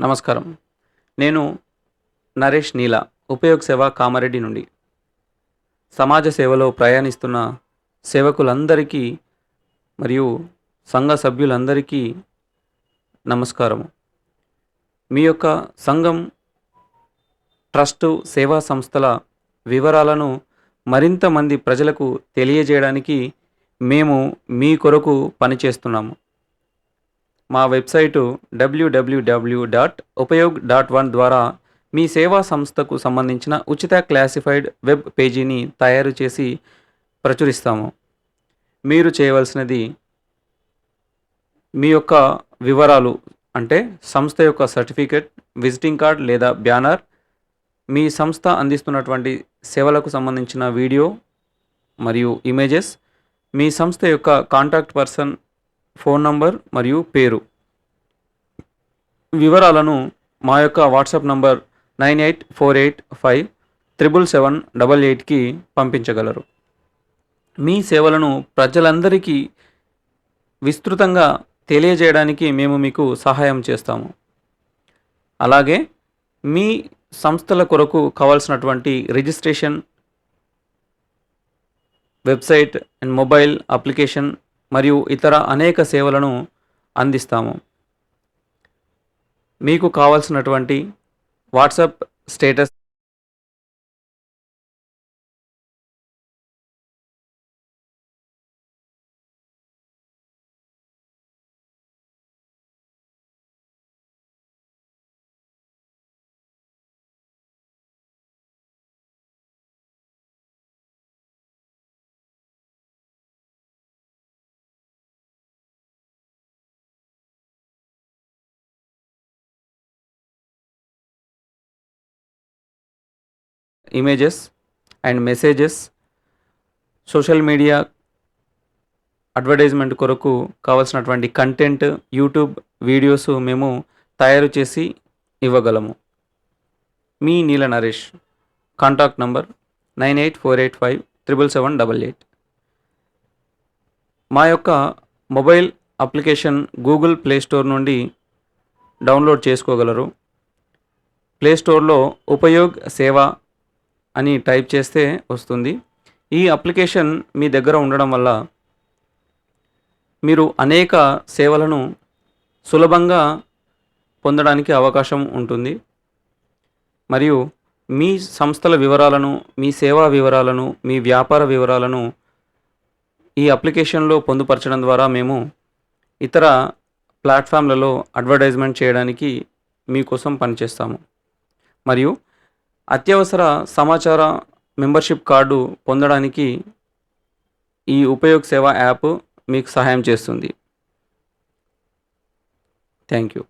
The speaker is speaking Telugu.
నమస్కారం. నేను నరేష్ నీల ఉపయోగ సేవ కామారెడ్డి నుండి. సమాజ సేవలో ప్రయాణిస్తున్న సేవకులందరికీ మరియు సంఘ సభ్యులందరికీ నమస్కారం మీ యొక్క సంఘం ట్రస్టు సేవా సంస్థల వివరాలను మరింత మంది ప్రజలకు తెలియజేయడానికి మేము మీ కొరకు పనిచేస్తున్నాము. మా website W W W dot Upayog dot one ద్వారా మీ సేవా సంస్థకు సంబంధించిన ఉచిత క్లాసిఫైడ్ వెబ్ పేజీని తయారు చేసి ప్రచురిస్తాము. మీరు చేయవలసినది మీ యొక్క వివరాలు అంటే సంస్థ యొక్క సర్టిఫికెట్ విజిటింగ్ కార్డ్ లేదా బ్యానర్ మీ సంస్థ అందిస్తున్నటువంటి సేవలకు సంబంధించిన వీడియో మరియు ఇమేజెస్ మీ సంస్థ యొక్క కాంటాక్ట్ పర్సన్ ఫోన్ నంబర్ మరియు పేరు. వివరాలను మా యొక్క WhatsApp number nine eight four eight five triple seven double ఎయిట్కి పంపించగలరు. మీ సేవలను ప్రజలందరికీ విస్తృతంగా తెలియజేయడానికి మేము మీకు సహాయం చేస్తాము. అలాగే మీ సంస్థల కొరకు కావాల్సినటువంటి registration website and mobile application మరియు ఇతర అనేక సేవలను అందిస్తాము. మీకు కావాల్సినటువంటి WhatsApp status images and messages social media advertisement కొరకు కావాల్సినటువంటి కంటెంట్ యూట్యూబ్ వీడియోస్ మేము తయారు చేసి ఇవ్వగలము. మీ Neela Naresh contact number nine eight four eight five triple seven double eight. మా యొక్క mobile application Google Play Store నుండి డౌన్లోడ్ చేసుకోగలరు. ప్లే స్టోర్లో ఉపయోగ్ సేవ అని టైప్ చేస్తే వస్తుంది. ఈ అప్లికేషన్ మీ దగ్గర ఉండడం వల్ల మీరు అనేక సేవలను సులభంగా పొందడానికి అవకాశం ఉంటుంది. మరియు మీ సంస్థల వివరాలను మీ సేవా వివరాలను మీ వ్యాపార వివరాలను ఈ అప్లికేషన్లో పొందుపరచడం ద్వారా మేము ఇతర ప్లాట్ఫామ్లలో అడ్వర్టైజ్మెంట్ చేయడానికి మీకోసం పనిచేస్తాము. మరియు అత్యవసర సమాచార మెంబర్షిప్ కార్డు పొందడానికి ఈ ఉపయోగ్ సేవ యాప్ మీకు సహాయం చేస్తుంది. Thank you.